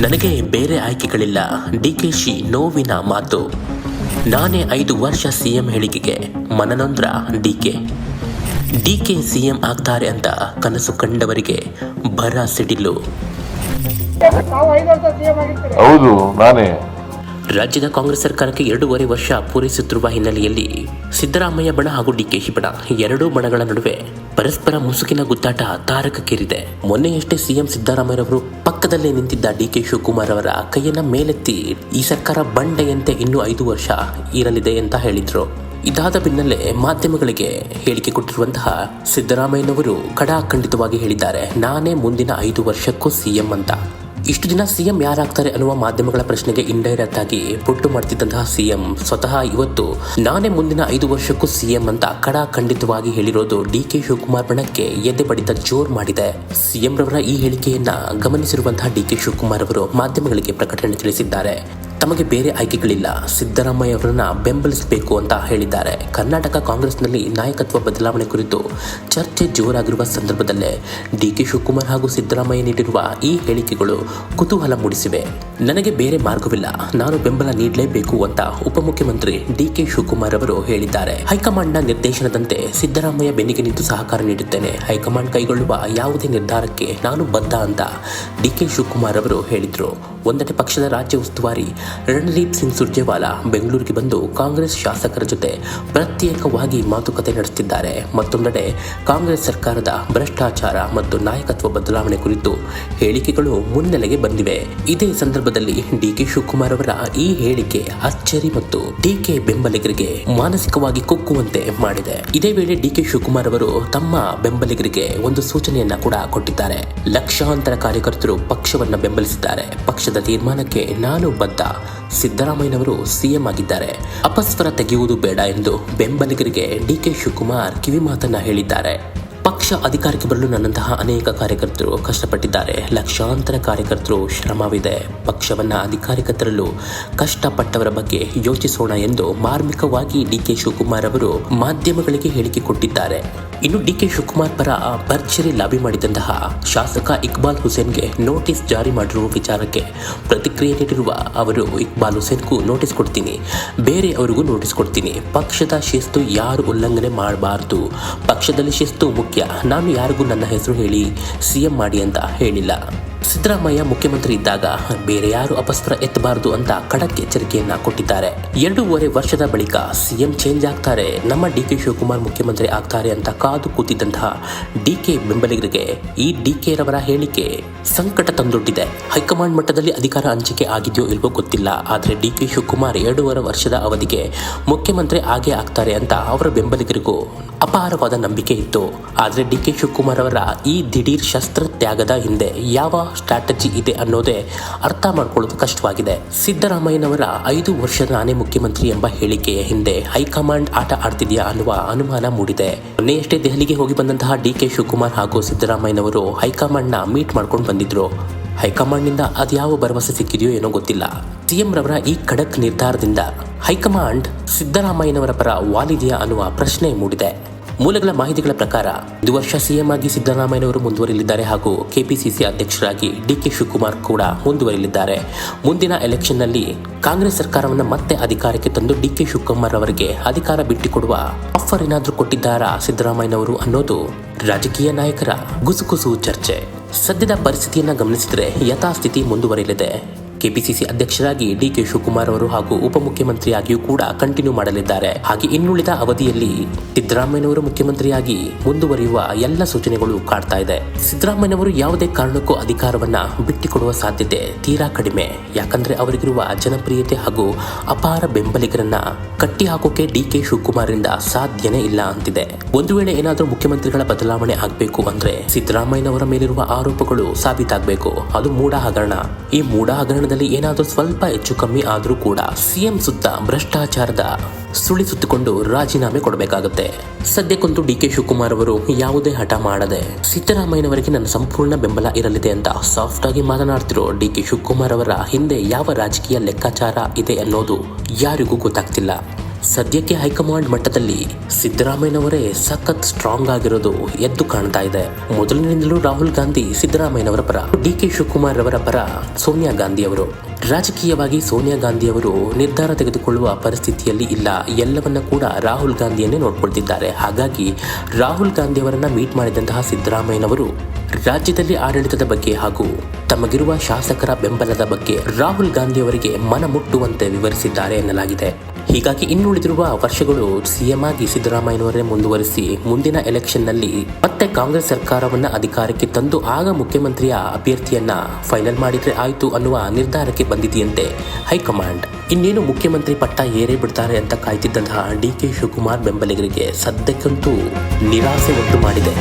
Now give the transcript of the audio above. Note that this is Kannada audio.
ನನಗೆ ಬೇರೆ ಆಯ್ಕೆಗಳಿಲ್ಲ. ಡಿ ಕೆ ಶಿ ನೋವಿನ ಮಾತು. ನಾನೇ ಐದು ವರ್ಷ ಸಿಎಂ ಹೇಳಿಕೆಗೆ ಮನನೊಂದ್ರ D K. D K CM ಆಗ್ತಾರೆ ಅಂತ ಕನಸು ಕಂಡವರಿಗೆ ಬರ ಸಿಡಿಲು. ಹೌದು ನಾನೇ. ರಾಜ್ಯದ ಕಾಂಗ್ರೆಸ್ ಸರ್ಕಾರಕ್ಕೆ ಎರಡೂವರೆ ವರ್ಷ ಪೂರೈಸುತ್ತಿರುವ ಹಿನ್ನೆಲೆಯಲ್ಲಿ ಸಿದ್ದರಾಮಯ್ಯ ಬಣ ಹಾಗೂ ಡಿಕೆಶಿ ಬಣ ಎರಡೂ ಬಣಗಳ ನಡುವೆ ಪರಸ್ಪರ ಮುಸುಕಿನ ಗುದ್ದಾಟ ತಾರಕಕ್ಕೇರಿದೆ. ಮೊನ್ನೆಯಷ್ಟೇ ಸಿಎಂ ಸಿದ್ದರಾಮಯ್ಯರವರು ಪಕ್ಕದಲ್ಲೇ ನಿಂತಿದ್ದ ಡಿ ಕೆ ಶಿವಕುಮಾರ್ ಅವರ ಕೈಯನ್ನ ಮೇಲೆತ್ತಿ, ಈ ಸರ್ಕಾರ ಬಂಡೆಯಂತೆ ಇನ್ನೂ ಐದು ವರ್ಷ ಇರಲಿದೆ ಅಂತ ಹೇಳಿದ್ರು. ಇದಾದ ಬೆನ್ನಲ್ಲೇ ಮಾಧ್ಯಮಗಳಿಗೆ ಹೇಳಿಕೆ ಕೊಟ್ಟಿರುವಂತಹ ಸಿದ್ದರಾಮಯ್ಯನವರು ಖಡಾಖಂಡಿತವಾಗಿ ಹೇಳಿದ್ದಾರೆ, ನಾನೇ ಮುಂದಿನ ಐದು ವರ್ಷಕ್ಕೂ ಸಿಎಂ ಅಂತ. ಇಷ್ಟು ದಿನ ಸಿಎಂ ಯಾರಾಗ್ತಾರೆ ಅನ್ನುವ ಮಾಧ್ಯಮಗಳ ಪ್ರಶ್ನೆಗೆ ಇಂಡೈರೆಕ್ಟ್ ಆಗಿ ಪುಟ್ಟು ಮಾಡ್ತಿದ್ದಂತಹ ಸಿಎಂ ಸ್ವತಃ ಇವತ್ತು ನಾನೇ ಮುಂದಿನ ಐದು ವರ್ಷಕ್ಕೂ ಸಿಎಂ ಅಂತ ಖಡಾಖಂಡಿತವಾಗಿ ಹೇಳಿರೋದು ಡಿ ಕೆ ಶಿವಕುಮಾರ್ ಬಣಕ್ಕೆ ಎದೆ ಬಡಿತ ಜೋರ್ ಮಾಡಿದೆ. ಸಿಎಂ ರವರ ಈ ಹೇಳಿಕೆಯನ್ನ ಗಮನಿಸಿರುವಂತಹ ಡಿ ಕೆ ಶಿವಕುಮಾರ್ ಅವರು ಮಾಧ್ಯಮಗಳಿಗೆ ಪ್ರಕಟಣೆ ತಿಳಿಸಿದ್ದಾರೆ. ತಮಗೆ ಬೇರೆ ಆಯ್ಕೆಗಳಿಲ್ಲ. ಸಿದ್ದರಾಮಯ್ಯ ಅವರನ್ನ ಬೆಂಬಲಿಸಬೇಕು ಅಂತ ಹೇಳಿದ್ದಾರೆ. ಕರ್ನಾಟಕ ಕಾಂಗ್ರೆಸ್ನಲ್ಲಿ ನಾಯಕತ್ವ ಬದಲಾವಣೆ ಕುರಿತು ಚರ್ಚೆ ಜೋರಾಗಿರುವ ಸಂದರ್ಭದಲ್ಲೇ ಡಿ ಕೆ ಶಿವಕುಮಾರ್ ಹಾಗೂ ಸಿದ್ದರಾಮಯ್ಯ ನೀಡಿರುವ ಈ ಹೇಳಿಕೆಗಳು ಕುತೂಹಲ ಮೂಡಿಸಿವೆ. ನನಗೆ ಬೇರೆ ಮಾರ್ಗವಿಲ್ಲ. ನಾನು ಬೆಂಬಲ ನೀಡಲೇಬೇಕು ಅಂತ ಉಪಮುಖ್ಯಮಂತ್ರಿ ಡಿ ಕೆ ಶಿವಕುಮಾರ್ ಅವರು ಹೇಳಿದ್ದಾರೆ. ಹೈಕಮಾಂಡ್ನ ನಿರ್ದೇಶನದಂತೆ ಸಿದ್ದರಾಮಯ್ಯ ಬೆನ್ನಿಗೆ ನಿಂತು ಸಹಕಾರ ನೀಡುತ್ತೇನೆ. ಹೈಕಮಾಂಡ್ ಕೈಗೊಳ್ಳುವ ಯಾವುದೇ ನಿರ್ಧಾರಕ್ಕೆ ನಾನು ಬದ್ಧ ಅಂತ ಡಿ ಕೆ ಶಿವಕುಮಾರ್ ಅವರು ಹೇಳಿದರು. ಒಂದೆಡೆ ಪಕ್ಷದ ರಾಜ್ಯ ಉಸ್ತುವಾರಿ ರಣದೀಪ್ ಸಿಂಗ್ ಸುರ್ಜೇವಾಲಾ ಬೆಂಗಳೂರಿಗೆ ಬಂದು ಕಾಂಗ್ರೆಸ್ ಶಾಸಕರ ಜೊತೆ ಪ್ರತ್ಯೇಕವಾಗಿ ಮಾತುಕತೆ ನಡೆಸುತ್ತಿದ್ದಾರೆ. ಮತ್ತೊಂದೆಡೆ ಕಾಂಗ್ರೆಸ್ ಸರ್ಕಾರದ ಭ್ರಷ್ಟಾಚಾರ ಮತ್ತು ನಾಯಕತ್ವ ಬದಲಾವಣೆ ಕುರಿತು ಹೇಳಿಕೆಗಳು ಮುನ್ನೆಲೆಗೆ ಬಂದಿವೆ. ಇದೇ ಸಂದರ್ಭದಲ್ಲಿ ಡಿಕೆ ಶಿವಕುಮಾರ್ ಅವರ ಈ ಹೇಳಿಕೆ ಅಚ್ಚರಿ ಮತ್ತು ಡಿಕೆ ಬೆಂಬಲಿಗರಿಗೆ ಮಾನಸಿಕವಾಗಿ ಕುಕ್ಕುವಂತೆ ಮಾಡಿದೆ. ಇದೇ ವೇಳೆ ಡಿಕೆ ಶಿವಕುಮಾರ್ ಅವರು ತಮ್ಮ ಬೆಂಬಲಿಗರಿಗೆ ಒಂದು ಸೂಚನೆಯನ್ನ ಕೂಡ ಕೊಟ್ಟಿದ್ದಾರೆ. ಲಕ್ಷಾಂತರ ಕಾರ್ಯಕರ್ತರು ಪಕ್ಷವನ್ನ ಬೆಂಬಲಿಸಿದ್ದಾರೆ. ಪಕ್ಷದ ತೀರ್ಮಾನಕ್ಕೆ ನಾನು ಬದ್ಧ. ಸಿದ್ದರಾಮಯ್ಯನವರು ಸಿಎಂ ಆಗಿದ್ದಾರೆ. ಅಪಸ್ವರ ತೆಗೆಯುವುದು ಬೇಡ ಎಂದು ಬೆಂಬಲಿಗರಿಗೆ ಡಿಕೆ ಶಿವಕುಮಾರ್ ಕಿವಿಮಾತನ್ನ ಹೇಳಿದ್ದಾರೆ. ಪಕ್ಷ ಅಧಿಕಾರಕ್ಕೆ ಬರಲು ನನ್ನಂತಹ ಅನೇಕ ಕಾರ್ಯಕರ್ತರು ಕಷ್ಟಪಟ್ಟಿದ್ದಾರೆ. ಲಕ್ಷಾಂತರ ಕಾರ್ಯಕರ್ತರು ಶ್ರಮವಿದೆ. ಪಕ್ಷವನ್ನು ಅಧಿಕಾರಕ್ಕೆ ತರಲು ಕಷ್ಟಪಟ್ಟವರ ಬಗ್ಗೆ ಯೋಚಿಸೋಣ ಎಂದು ಮಾರ್ಮಿಕವಾಗಿ ಡಿಕೆ ಶಿವಕುಮಾರ್ ಅವರು ಮಾಧ್ಯಮಗಳಿಗೆ ಹೇಳಿಕೆ ಕೊಟ್ಟಿದ್ದಾರೆ. ಇನ್ನು ಡಿ ಕೆ ಶಿವಕುಮಾರ್ ಪರ ಭರ್ಜರಿ ಲಾಬಿ ಮಾಡಿದಂತಹ ಶಾಸಕ ಇಕ್ಬಾಲ್ ಹುಸೇನ್ಗೆ ನೋಟಿಸ್ ಜಾರಿ ಮಾಡಿರುವ ವಿಚಾರಕ್ಕೆ ಪ್ರತಿಕ್ರಿಯೆ ನೀಡಿರುವ ಅವರು, ಇಕ್ಬಾಲ್ ಹುಸೇನ್ಗೂ ನೋಟಿಸ್ ಕೊಡ್ತೀನಿ. ಬೇರೆ ಅವರಿಗೂ ನೋಟಿಸ್ ಕೊಡ್ತೀನಿ. ಪಕ್ಷದ ಶಿಸ್ತು ಯಾರು ಉಲ್ಲಂಘನೆ ಮಾಡಬಾರದು. ಪಕ್ಷದಲ್ಲಿ ಶಿಸ್ತು ಮುಖ್ಯ. ನಾನು ಯಾರಿಗೂ ನನ್ನ ಹೆಸರು ಹೇಳಿ ಸಿಎಂ ಮಾಡಿ ಅಂತ ಹೇಳಿಲ್ಲ. ಸಿದ್ದರಾಮಯ್ಯ ಮುಖ್ಯಮಂತ್ರಿ ಇದ್ದಾಗ ಬೇರೆ ಯಾರು ಅಪಸ್ತ್ರ ಎತ್ತಬಾರದು ಅಂತ ಖಡಕ್ ಎಚ್ಚರಿಕೆಯನ್ನ ಕೊಟ್ಟಿದ್ದಾರೆ. ಎರಡೂವರೆ ವರ್ಷದ ಬಳಿಕ ಸಿಎಂ ಚೇಂಜ್ ಆಗ್ತಾರೆ. ನಮ್ಮ ಡಿ ಕೆ ಶಿವಕುಮಾರ್ ಮುಖ್ಯಮಂತ್ರಿ ಆಗ್ತಾರೆ ಅಂತ ಕಾದು ಕೂತಿದ್ದಂತಹ ಡಿ ಕೆ ಬೆಂಬಲಿಗರಿಗೆ ಈ ಡಿ ಕೆ ರವರ ಹೇಳಿಕೆ. ಸಂಕಟ ತಂದೊಡ್ಡಿದೆ. ಹೈಕಮಾಂಡ್ ಮಟ್ಟದಲ್ಲಿ ಅಧಿಕಾರ ಹಂಚಿಕೆ ಆಗಿದೆಯೋ ಇಲ್ವೋ ಗೊತ್ತಿಲ್ಲ. ಆದರೆ ಡಿ ಕೆ ಶಿವಕುಮಾರ್ ಎರಡೂವರೆ ವರ್ಷದ ಅವಧಿಗೆ ಮುಖ್ಯಮಂತ್ರಿ ಆಗೇ ಆಗ್ತಾರೆ ಅಂತ ಅವರ ಬೆಂಬಲಿಗರಿಗೂ ಅಪಾರವಾದ ನಂಬಿಕೆ ಇತ್ತು. ಆದರೆ ಡಿ ಕೆ ಶಿವಕುಮಾರ್ ಅವರ ಈ ದಿಢೀರ್ ಶಸ್ತ್ರ ತ್ಯಾಗದ ಹಿಂದೆ ಯಾವ ಸ್ಟ್ರಾಟಜಿ ಇದೆ ಅನ್ನೋದೇ ಅರ್ಥ ಮಾಡಿಕೊಳ್ಳೋದು ಕಷ್ಟವಾಗಿದೆ. ಸಿದ್ದರಾಮಯ್ಯನವರ ಐದು ವರ್ಷದ ನಾನೇ ಮುಖ್ಯಮಂತ್ರಿ ಎಂಬ ಹೇಳಿಕೆಯ ಹಿಂದೆ ಹೈಕಮಾಂಡ್ ಆಟ ಆಡ್ತಿದೆಯಾ ಅನ್ನುವ ಅನುಮಾನ ಮೂಡಿದೆ. ಮೊನ್ನೆಯಷ್ಟೇ ದೆಹಲಿಗೆ ಹೋಗಿ ಬಂದಂತಹ ಡಿ ಕೆ ಶಿವಕುಮಾರ್ ಹಾಗೂ ಸಿದ್ದರಾಮಯ್ಯನವರು ಹೈಕಮಾಂಡ್ನ ಮೀಟ್ ಮಾಡ್ಕೊಂಡು ಬಂದಿದ್ರು. ಹೈಕಮಾಂಡ್ನಿಂದ ಅದ್ಯಾವ ಭರವಸೆ ಸಿಕ್ಕಿದೆಯೋ ಏನೋ ಗೊತ್ತಿಲ್ಲ. ಸಿಎಂ ರವರ ಈ ಖಡಕ್ ನಿರ್ಧಾರದಿಂದ ಹೈಕಮಾಂಡ್ ಸಿದ್ದರಾಮಯ್ಯನವರ ಪರ ವಾಲಿದೆಯಾ ಅನ್ನುವ ಪ್ರಶ್ನೆ ಮೂಡಿದೆ. ಮೂಲಗಳ ಮಾಹಿತಿಗಳ ಪ್ರಕಾರ ಇದು ವರ್ಷ ಸಿಎಂ ಆಗಿ ಸಿದ್ದರಾಮಯ್ಯನವರು ಮುಂದುವರಿಯಲಿದ್ದಾರೆ ಹಾಗೂ ಕೆಪಿಸಿಸಿ ಅಧ್ಯಕ್ಷರಾಗಿ ಡಿ ಕೆ ಶಿವಕುಮಾರ್ ಕೂಡ ಮುಂದುವರಿಯಲಿದ್ದಾರೆ. ಮುಂದಿನ ಎಲೆಕ್ಷನ್ನಲ್ಲಿ ಕಾಂಗ್ರೆಸ್ ಸರ್ಕಾರವನ್ನು ಮತ್ತೆ ಅಧಿಕಾರಕ್ಕೆ ತಂದು ಡಿ ಕೆ ಶಿವಕುಮಾರ್ ಅವರಿಗೆ ಅಧಿಕಾರ ಬಿಟ್ಟುಕೊಡುವ ಆಫರ್ ಏನಾದರೂ ಕೊಟ್ಟಿದ್ದಾರಾ ಸಿದ್ದರಾಮಯ್ಯನವರು ಅನ್ನೋದು ರಾಜಕೀಯ ನಾಯಕರ ಗುಸುಗುಸು ಚರ್ಚೆ. ಸದ್ಯದ ಪರಿಸ್ಥಿತಿಯನ್ನು ಗಮನಿಸಿದರೆ ಯಥಾಸ್ಥಿತಿ ಮುಂದುವರಿಯಲಿದೆ. ಕೆಪಿಸಿಸಿ ಅಧ್ಯಕ್ಷರಾಗಿ ಡಿಕೆ ಶಿವಕುಮಾರ್ ಅವರು ಹಾಗೂ ಉಪಮುಖ್ಯಮಂತ್ರಿಯಾಗಿಯೂ ಕೂಡ ಕಂಟಿನ್ಯೂ ಮಾಡಲಿದ್ದಾರೆ. ಹಾಗೆ ಇನ್ನುಳಿದ ಅವಧಿಯಲ್ಲಿ ಸಿದ್ದರಾಮಯ್ಯನವರು ಮುಖ್ಯಮಂತ್ರಿಯಾಗಿ ಮುಂದುವರಿಯುವ ಎಲ್ಲ ಸೂಚನೆಗಳು ಕಾಡ್ತಾ ಇದೆ. ಸಿದ್ದರಾಮಯ್ಯನವರು ಯಾವುದೇ ಕಾರಣಕ್ಕೂ ಅಧಿಕಾರವನ್ನ ಬಿಟ್ಟುಕೊಡುವ ಸಾಧ್ಯತೆ ತೀರಾ ಕಡಿಮೆ. ಯಾಕಂದ್ರೆ ಅವರಿಗಿರುವ ಜನಪ್ರಿಯತೆ ಹಾಗೂ ಅಪಾರ ಬೆಂಬಲಿಗರನ್ನ ಕಟ್ಟಿ ಹಾಕೋಕೆ ಡಿ ಕೆ ಶಿವಕುಮಾರ್ರಿಂದ ಸಾಧ್ಯನೇ ಇಲ್ಲ ಅಂತಿದೆ. ಒಂದು ವೇಳೆ ಏನಾದರೂ ಮುಖ್ಯಮಂತ್ರಿಗಳ ಬದಲಾವಣೆ ಆಗಬೇಕು ಅಂದ್ರೆ ಸಿದ್ದರಾಮಯ್ಯನವರ ಮೇಲಿರುವ ಆರೋಪಗಳು ಸಾಬೀತಾಗಬೇಕು. ಅದು ಮೂಡ ಹಗರಣ. ಈ ಮೂಡ ಏನಾದರೂ ಸ್ವಲ್ಪ ಹೆಚ್ಚು ಕಮ್ಮಿ ಆದರೂ ಕೂಡ ಸಿಎಂ ಸುತ್ತ ಭ್ರಷ್ಟಾಚಾರದ ಸುಳಿ ಸುತ್ತಿಕೊಂಡು ರಾಜೀನಾಮೆ ಕೊಡಬೇಕಾಗುತ್ತೆ. ಸದ್ಯಕ್ಕಂತೂ ಡಿ ಕೆ ಶಿವಕುಮಾರ್ ಅವರು ಯಾವುದೇ ಹಠ ಮಾಡದೆ ಸಿದ್ದರಾಮಯ್ಯನವರಿಗೆ ನನ್ನ ಸಂಪೂರ್ಣ ಬೆಂಬಲ ಇರಲಿದೆ ಅಂತ ಸಾಫ್ಟ್ ಆಗಿ ಮಾತನಾಡ್ತಿರೋ ಡಿ ಕೆ ಶಿವಕುಮಾರ್ ಅವರ ಹಿಂದೆ ಯಾವ ರಾಜಕೀಯ ಲೆಕ್ಕಾಚಾರ ಇದೆ ಅನ್ನೋದು ಯಾರಿಗೂ ಗೊತ್ತಾಗ್ತಿಲ್ಲ. ಸದ್ಯಕ್ಕೆ ಹೈಕಮಾಂಡ್ ಮಟ್ಟದಲ್ಲಿ ಸಿದ್ದರಾಮಯ್ಯನವರೇ ಸಖತ್ ಸ್ಟ್ರಾಂಗ್ ಆಗಿರೋದು ಎದ್ದು ಕಾಣ್ತಾ ಇದೆ. ಮೊದಲಿನಿಂದಲೂ ರಾಹುಲ್ ಗಾಂಧಿ ಸಿದ್ದರಾಮಯ್ಯನವರ ಪರ ಡಿ ಕೆ ಶಿವಕುಮಾರ್ ಅವರ ಪರ ಸೋನಿಯಾ ಗಾಂಧಿ ಅವರು. ರಾಜಕೀಯವಾಗಿ ಸೋನಿಯಾ ಗಾಂಧಿ ಅವರು ನಿರ್ಧಾರ ತೆಗೆದುಕೊಳ್ಳುವ ಪರಿಸ್ಥಿತಿಯಲ್ಲಿ ಇಲ್ಲ. ಎಲ್ಲವನ್ನ ಕೂಡ ರಾಹುಲ್ ಗಾಂಧಿಯನ್ನೇ ನೋಡ್ಕೊಳ್ತಿದ್ದಾರೆ. ಹಾಗಾಗಿ ರಾಹುಲ್ ಗಾಂಧಿ ಅವರನ್ನ ಮೀಟ್ ಮಾಡಿದಂತಹ ಸಿದ್ದರಾಮಯ್ಯನವರು ರಾಜ್ಯದಲ್ಲಿ ಆಡಳಿತದ ಬಗ್ಗೆ ಹಾಗೂ ತಮಗಿರುವ ಶಾಸಕರ ಬೆಂಬಲದ ಬಗ್ಗೆ ರಾಹುಲ್ ಗಾಂಧಿ ಅವರಿಗೆ ಮನ ಮುಟ್ಟುವಂತೆ ವಿವರಿಸಿದ್ದಾರೆ ಎನ್ನಲಾಗಿದೆ. ಹೀಗಾಗಿ ಇನ್ನುಳಿದಿರುವ ವರ್ಷಗಳು ಸಿಎಂ ಆಗಿ ಸಿದ್ದರಾಮಯ್ಯನವರೇ ಮುಂದುವರಿಸಿ ಮುಂದಿನ ಎಲೆಕ್ಷನ್ನಲ್ಲಿ ಮತ್ತೆ ಕಾಂಗ್ರೆಸ್ ಸರ್ಕಾರವನ್ನ ಅಧಿಕಾರಕ್ಕೆ ತಂದು ಆಗ ಮುಖ್ಯಮಂತ್ರಿಯ ಅಭ್ಯರ್ಥಿಯನ್ನ ಫೈನಲ್ ಮಾಡಿದ್ರೆ ಆಯ್ತು ಅನ್ನುವ ನಿರ್ಧಾರಕ್ಕೆ ಬಂದಿದೆಯಂತೆ ಹೈಕಮಾಂಡ್. ಇನ್ನೇನು ಮುಖ್ಯಮಂತ್ರಿ ಪಟ್ಟ ಏರೇ ಬಿಡ್ತಾರೆ ಅಂತ ಕಾಯ್ತಿದ್ದಂತಹ ಡಿ ಕೆ ಶಿವಕುಮಾರ್ ಬೆಂಬಲಿಗರಿಗೆ ಸದ್ಯಕ್ಕಂತೂ ನಿರಾಸೆ ಉಂಟು ಮಾಡಿದೆ